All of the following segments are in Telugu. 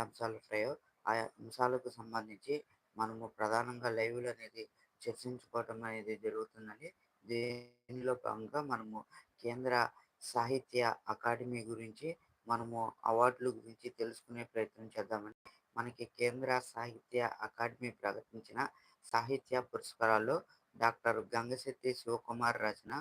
అంశాలు ఉంటాయో ఆ అంశాలకు సంబంధించి మనము ప్రధానంగా లైవ్లు అనేది చర్చించుకోవటం అనేది జరుగుతుందండి. దీనిలో భాగంగా మనము కేంద్ర సాహిత్య అకాడమీ గురించి మనము అవార్డుల గురించి తెలుసుకునే ప్రయత్నం చేద్దామని మనకి కేంద్ర సాహిత్య అకాడమీ ప్రకటించిన సాహిత్య పురస్కారాల్లో డాక్టర్ గంగశెట్టి శివకుమార్ రచన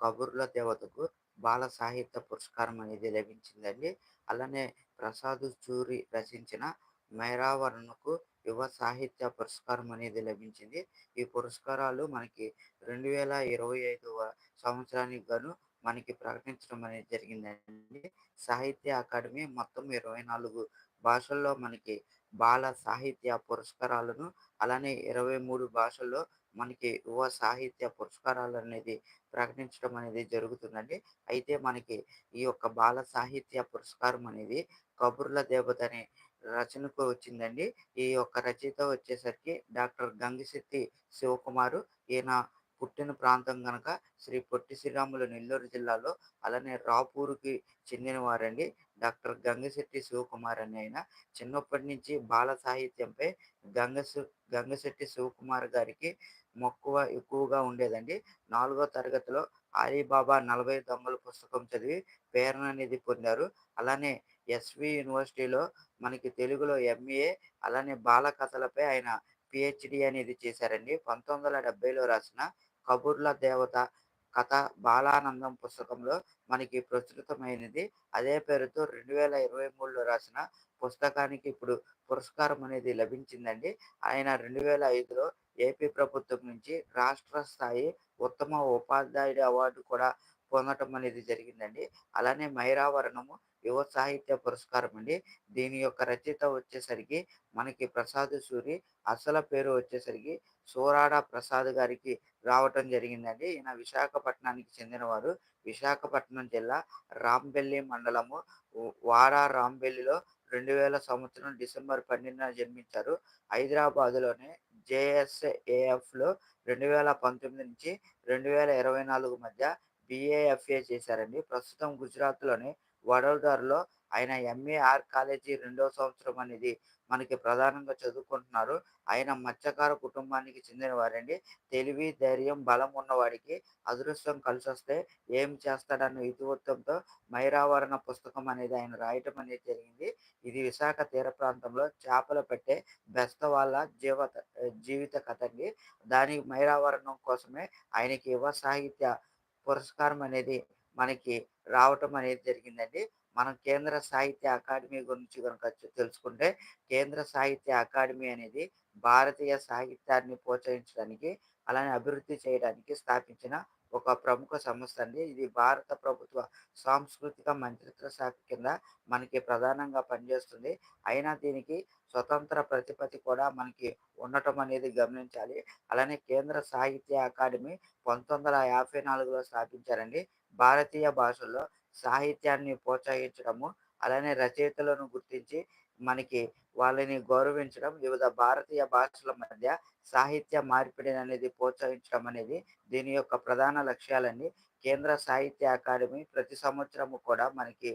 'కబుర్ల దేవత'కు బాల సాహిత్య పురస్కారం అనేది లభించిందండి. అలానే ప్రసాద్ చూరి రచించిన 'మైరావరణ'కు యువ సాహిత్య పురస్కారం అనేది లభించింది. ఈ పురస్కారాలు మనకి 2025వ సంవత్సరానికి గాను మనకి ప్రకటించడం అనేది జరిగిందండి. సాహిత్య అకాడమీ మొత్తం 24 భాషల్లో మనకి బాల సాహిత్య పురస్కారాలను, అలానే 23 భాషల్లో మనకి యువ సాహిత్య పురస్కారాలు అనేది ప్రకటించడం అనేది జరుగుతుందండి. అయితే మనకి ఈ యొక్క బాల సాహిత్య పురస్కారం అనేది 'కబుర్ల దేవత' అనే రచనకు వచ్చిందండి. ఈ యొక్క రచయిత వచ్చేసరికి డాక్టర్ గంగిశెట్టి శివకుమారు. ఈయన పుట్టిన ప్రాంతం గనక శ్రీ పొట్టి శ్రీరాములు నెల్లూరు జిల్లాలో, అలానే రాపూరుకి చెందినవారండి. డాక్టర్ గంగశెట్టి శివకుమార్ అని ఆయన. చిన్నప్పటి నుంచి బాల సాహిత్యంపై గంగసు గంగశెట్టి శివకుమార్ గారికి మక్కువ ఎక్కువగా ఉండేదండి. నాలుగో తరగతిలో 'అలీబాబా నలభై దొంగల పుస్తకం చదివి ప్రేరణ అనేది పొందారు. అలానే ఎస్‌వి యూనివర్సిటీలో మనకి తెలుగులో ఎంఏ, అలానే బాల కథలపై ఆయన పిహెచ్డి అనేది చేశారండి. 1970లో రాసిన 'కబుర్ల దేవత' కథ బాలానందం పుస్తకంలో మనకి ప్రచురితమైనది. అదే పేరుతో 2023లో రాసిన పుస్తకానికి ఇప్పుడు పురస్కారం అనేది లభించిందండి. ఆయన 2005లో ఏపీ ప్రభుత్వం నుంచి రాష్ట్ర స్థాయి ఉత్తమ ఉపాధ్యాయుడి అవార్డు కూడా పొందటం అనేది జరిగిందండి. అలానే 'మైరావరణము' యువ సాహిత్య పురస్కారం అండి. దీని యొక్క రచయిత వచ్చేసరికి మనకి ప్రసాద్ సూరి. అసలు పేరు వచ్చేసరికి సూరాడ ప్రసాద్ గారికి రావటం జరిగిందండి. ఈయన విశాఖపట్నానికి చెందినవారు. విశాఖపట్నం జిల్లా రాంబెల్లి మండలము వాడ రాంబెల్లిలో 2000 సంవత్సరం డిసెంబర్ 12న జన్మించారు. హైదరాబాద్‌లోని జేఎస్‌ఏఎఫ్‌లో 2019 నుంచి 2024 మధ్య బీఏఎఫ్ఏ చేశారండి. ప్రస్తుతం గుజరాత్‌లోని వడోదరలో ఆయన ఎంఏఆర్ కాలేజీ రెండో సంవత్సరం అనేది మనకి ప్రధానంగా చదువుకుంటున్నారు. ఆయన మత్స్యకార కుటుంబానికి చెందిన వారండి తెలివి, ధైర్యం, బలం ఉన్నవాడికి అదృష్టం కలిసొస్తే ఏం చేస్తాడన్న ఇతివృత్తంతో 'మైరావరణ' పుస్తకం అనేది ఆయన రాయటం అనేది జరిగింది. ఇది విశాఖ తీర ప్రాంతంలో చేపలు పట్టే బెస్త వాళ్ళ జీవత జీవిత కథ అండి. దానికి 'మైరావరణం' కోసమే ఆయనకి యువ సాహిత్య పురస్కారం అనేది మనకి రావటం అనేది జరిగిందండి. మనం కేంద్ర సాహిత్య అకాడమీ గురించి కనుక తెలుసుకుంటే, కేంద్ర సాహిత్య అకాడమీ అనేది భారతీయ సాహిత్యాన్ని ప్రోత్సహించడానికి, అలానే అభివృద్ధి చేయడానికి స్థాపించిన ఒక ప్రముఖ సంస్థ అండి. ఇది భారత ప్రభుత్వ సాంస్కృతిక మంత్రిత్వ శాఖ కింద మనకి ప్రధానంగా పనిచేస్తుంది. అయినా దీనికి స్వతంత్ర ప్రతిపత్తి కూడా మనకి ఉండటం అనేది గమనించాలి. అలానే కేంద్ర సాహిత్య అకాడమీ 1954లో స్థాపించారండి. భారతీయ భాషల్లో సాహిత్యాన్ని ప్రోత్సహించడము, అలానే రచయితలను గుర్తించి మనకి వాళ్ళని గౌరవించడం, వివిధ భారతీయ భాషల మధ్య సాహిత్య మార్పిడిని అనేది ప్రోత్సహించడం అనేది దీని యొక్క ప్రధాన లక్ష్యాలన్నీ కేంద్ర సాహిత్య అకాడమీ ప్రతి సంవత్సరము కూడా మనకి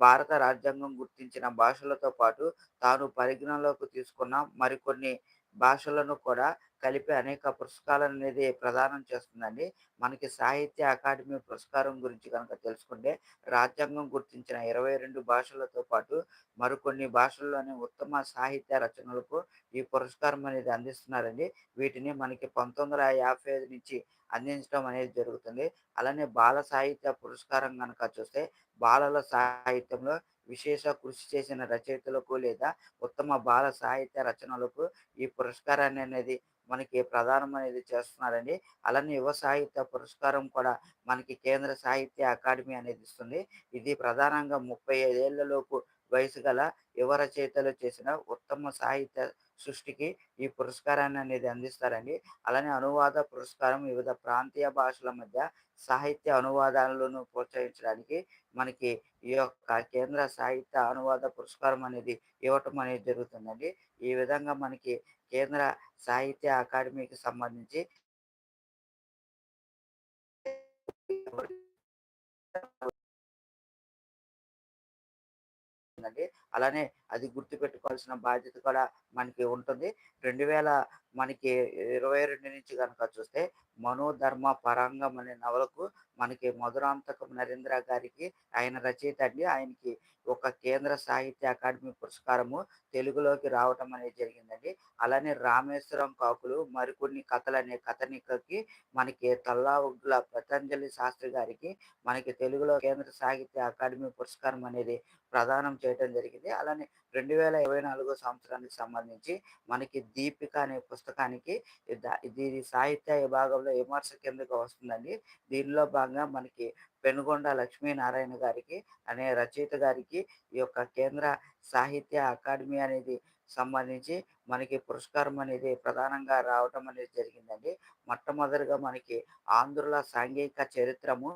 భారత రాజ్యాంగం గుర్తించిన భాషలతో పాటు తాను పరిగణనలోకి తీసుకున్న మరికొన్ని భాషలను కూడా కలిపి అనేక పురస్కారాలనేది ప్రదానం చేస్తుందండి. మనకి సాహిత్య అకాడమీ పురస్కారం గురించి కనుక తెలుసుకుంటే, రాజ్యాంగం గుర్తించిన 22 భాషలతో పాటు మరికొన్ని భాషల్లోని ఉత్తమ సాహిత్య రచనలకు ఈ పురస్కారం అనేది అందిస్తున్నారండి. వీటిని మనకి 1955 నుంచి అందించడం అనేది జరుగుతుంది. అలానే బాల సాహిత్య పురస్కారం కనుక చూస్తే, బాలల సాహిత్యంలో విశేష కృషి చేసిన రచయితలకు లేదా ఉత్తమ బాల సాహిత్య రచనలకు ఈ పురస్కారాన్ని అనేది మనకి ప్రదానం అనేది చేస్తున్నారండి. అలానే యువ సాహిత్య పురస్కారం కూడా మనకి కేంద్ర సాహిత్య అకాడమీ అనేది ఇస్తుంది. ఇది ప్రధానంగా ముప్పై ఐదేళ్ళలోపు వయసు గల యువ రచయితలు చేసిన ఉత్తమ సాహిత్య సృష్టికి ఈ పురస్కారాన్ని అనేది అందిస్తారండి. అలానే అనువాద పురస్కారం వివిధ ప్రాంతీయ భాషల మధ్య సాహిత్య అనువాదాలను ప్రోత్సహించడానికి మనకి ఈ యొక్క కేంద్ర సాహిత్య అనువాద పురస్కారం అనేది ఇవ్వటం అనేది జరుగుతుందండి. ఈ విధంగా మనకి కేంద్ర సాహిత్య అకాడమీకి సంబంధించి అలానే అది గుర్తుపెట్టుకోవాల్సిన బాధ్యత కూడా మనకి ఉంటుంది. 2000 మనకి 22 నుంచి కనుక చూస్తే 'మనోధర్మ పరాంగం' అనే నవలకు మనకి మధురాంతకం నరేంద్ర గారికి ఆయన రచయిత అండి. ఆయనకి ఒక కేంద్ర సాహిత్య అకాడమీ పురస్కారము తెలుగులోకి రావటం అనేది జరిగిందండి. అలానే 'రామేశ్వరం కాకులు' మరికొన్ని కథలు అనే కథనికకి మనకి తల్లావుగ్ల పతంజలి శాస్త్రి గారికి మనకి తెలుగులో కేంద్ర సాహిత్య అకాడమీ పురస్కారం అనేది ప్రదానం చేయటం జరిగింది. అలానే 2024 సంవత్సరానికి సంబంధించి మనకి 'దీపిక' అనే పుస్తకానికి దీని ఇది సాహిత్య విభాగంలో విమర్శ కిందకి వస్తుందండి. దీనిలో భాగంగా మనకి పెనుగొండ లక్ష్మీనారాయణ గారికి అనే రచయిత గారికి ఈ యొక్క కేంద్ర సాహిత్య అకాడమీ అనేది సంబంధించి మనకి పురస్కారం అనేది ప్రధానంగా రావటం అనేది జరిగిందండి. మొట్టమొదటిగా మనకి 'ఆంధ్రుల సాంఘిక చరిత్రము'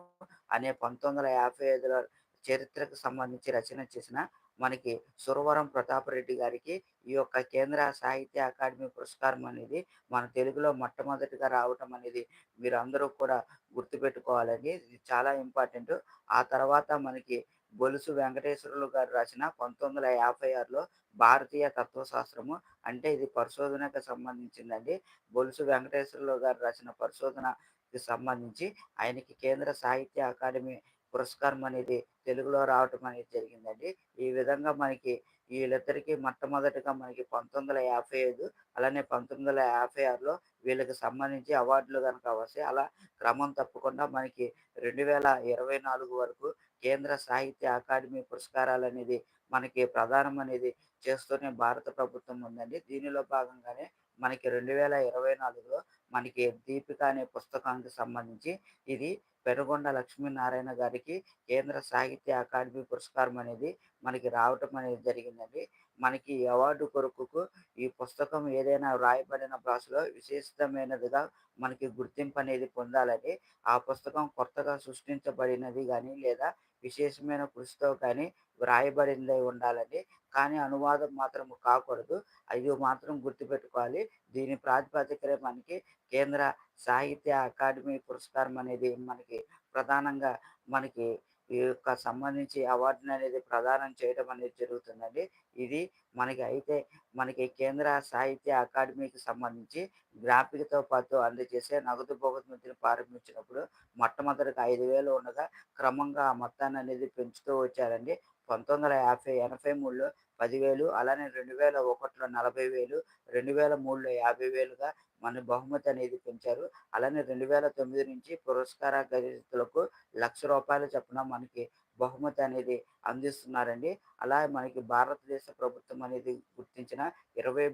అనే 1955లో చరిత్రకు సంబంధించి రచన చేసిన మనకి సురవరం ప్రతాపరెడ్డి గారికి ఈ యొక్క కేంద్ర సాహిత్య అకాడమీ పురస్కారం అనేది మన తెలుగులో మొట్టమొదటిగా రావటం అనేది మీరు అందరూ కూడా గుర్తుపెట్టుకోవాలని ఇది చాలా ఇంపార్టెంట్. ఆ తర్వాత మనకి బొలుసు వెంకటేశ్వరులు గారు రాసిన 1956లో 'భారతీయ తత్వశాస్త్రము' అంటే ఇది పరిశోధనకు సంబంధించిందండి. బొలుసు వెంకటేశ్వరులు గారు రాసిన పరిశోధనకి సంబంధించి ఆయనకి కేంద్ర సాహిత్య అకాడమీ పురస్కారం అనేది తెలుగులో రావటం అనేది జరిగిందండి. ఈ విధంగా మనకి వీళ్ళిద్దరికీ మొట్టమొదటిగా మనకి 1955 అలానే 1956లో వీళ్ళకి సంబంధించి అవార్డులు కనుక వస్తాయి. అలా క్రమం తప్పకుండా మనకి 2024 వరకు కేంద్ర సాహిత్య అకాడమీ పురస్కారాలు అనేది మనకి ప్రధానం అనేది చేస్తూనే భారత ప్రభుత్వం ఉందండి. దీనిలో భాగంగానే మనకి 2024లో మనకి 'దీపిక' అనే పుస్తకానికి సంబంధించి ఇది పెనుగొండ లక్ష్మీనారాయణ గారికి కేంద్ర సాహిత్య అకాడమీ పురస్కారం అనేది మనకి రావటం అనేది జరిగిందండి. మనకి అవార్డు కొరకుకు ఈ పుస్తకం ఏదైనా వ్రాయబడిన భాషలో విశేషమైనదిగా మనకి గుర్తింపు అనేది పొందాలని ఆ పుస్తకం కొత్తగా సృష్టించబడినది కానీ లేదా విశేషమైన కృషితో కానీ వ్రాయబడిందై ఉండాలని కానీ అనువాదం మాత్రం కాకూడదు. అవి మాత్రం గుర్తుపెట్టుకోవాలి. దీని ప్రాతిపదికనే మనకి కేంద్ర సాహిత్య అకాడమీ పురస్కారం అనేది మనకి ప్రధానంగా మనకి ఈ యొక్క సంబంధించి అవార్డుననేది ప్రదానం చేయడం అనేది జరుగుతుందండి. ఇది మనకి అయితే మనకి కేంద్ర సాహిత్య అకాడమీకి సంబంధించి గ్రాఫిక్‌తో పాటు అందజేసే నగదు బహుమతిని ప్రారంభించినప్పుడు మొట్టమొదటగా 5,000 ఉండగా క్రమంగా ఆ మొత్తాన్ననేది పెంచుతూ వచ్చారండి. 1950 83లో 10,000 అలానే రెండు వేల ఒకటిలో నలభై వేలు రెండు వేల మూడులో యాభై వేలుగా మన బహుమతి అనేది పెంచారు. అలానే 2009 నుంచి పురస్కార గ్రహీతలకు లక్ష రూపాయలు చొప్పున మనకి బహుమతి అనేది అందిస్తున్నారండి. అలా మనకి భారతదేశ ప్రభుత్వం అనేది గుర్తించిన ఇరవై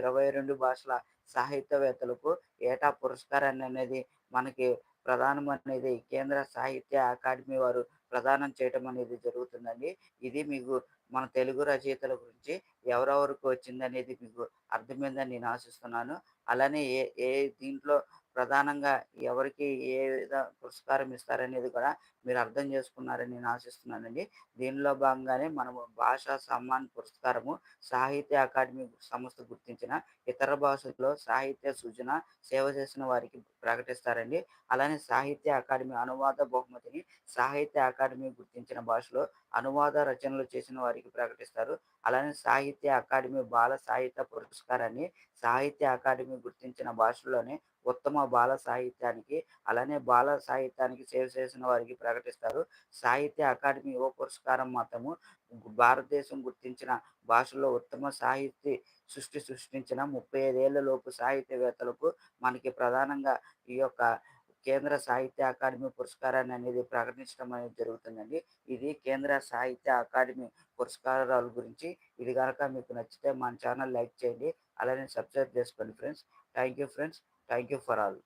ఇరవై రెండు భాషల సాహిత్యవేత్తలకు ఏటా పురస్కారాన్ని అనేది మనకి ప్రదానం అనేది కేంద్ర సాహిత్య అకాడమీ వారు ప్రదానం చేయటం అనేది జరుగుతుందండి. ఇది మీకు మన తెలుగు రచయితల గురించి ఎవరెవరికి వచ్చిందనేది మీకు అర్థమైందని నేను ఆశిస్తున్నాను. అలానే ఏ ఏ దీంట్లో ప్రధానంగా ఎవరికి ఏ విధ పురస్కారం ఇస్తారనేది కూడా మీరు అర్థం చేసుకున్నారని నేను ఆశిస్తున్నానండి. దీనిలో భాగంగానే మనము భాషా సమ్మాన్ పురస్కారము సాహిత్య అకాడమీ సంస్థ గుర్తించిన ఇతర భాషల్లో సాహిత్య సృజన సేవ చేసిన వారికి ప్రకటిస్తారండి. అలానే సాహిత్య అకాడమీ అనువాద బహుమతిని సాహిత్య అకాడమీ గుర్తించిన భాషలో అనువాద రచనలు చేసిన వారికి ప్రకటిస్తారు. అలానే సాహిత్య అకాడమీ బాల సాహిత్య పురస్కారాన్ని సాహిత్య అకాడమీ గుర్తించిన భాషల్లోనే ఉత్తమ బాల సాహిత్యానికి, అలానే బాల సాహిత్యానికి సేవ చేసిన వారికి ప్రకటిస్తారు. సాహిత్య అకాడమీ యువ పురస్కారం మాత్రము భారతదేశం గుర్తించిన భాషల్లో ఉత్తమ సాహిత్య సృష్టి సృష్టించిన ముప్పై ఐదేళ్ళలోపు సాహిత్యవేత్తలకు మనకి ప్రధానంగా ఈ యొక్క కేంద్ర సాహిత్య అకాడమీ పురస్కారాన్ని అనేది ప్రకటించడం అనేది జరుగుతుందండి. ఇది కేంద్ర సాహిత్య అకాడమీ పురస్కారాల గురించి. ఇది కనుక మీకు నచ్చితే మన ఛానల్ లైక్ చేయండి. అలానే సబ్స్క్రైబ్ చేసుకోండి friends. Thank you friends. Thank you for all.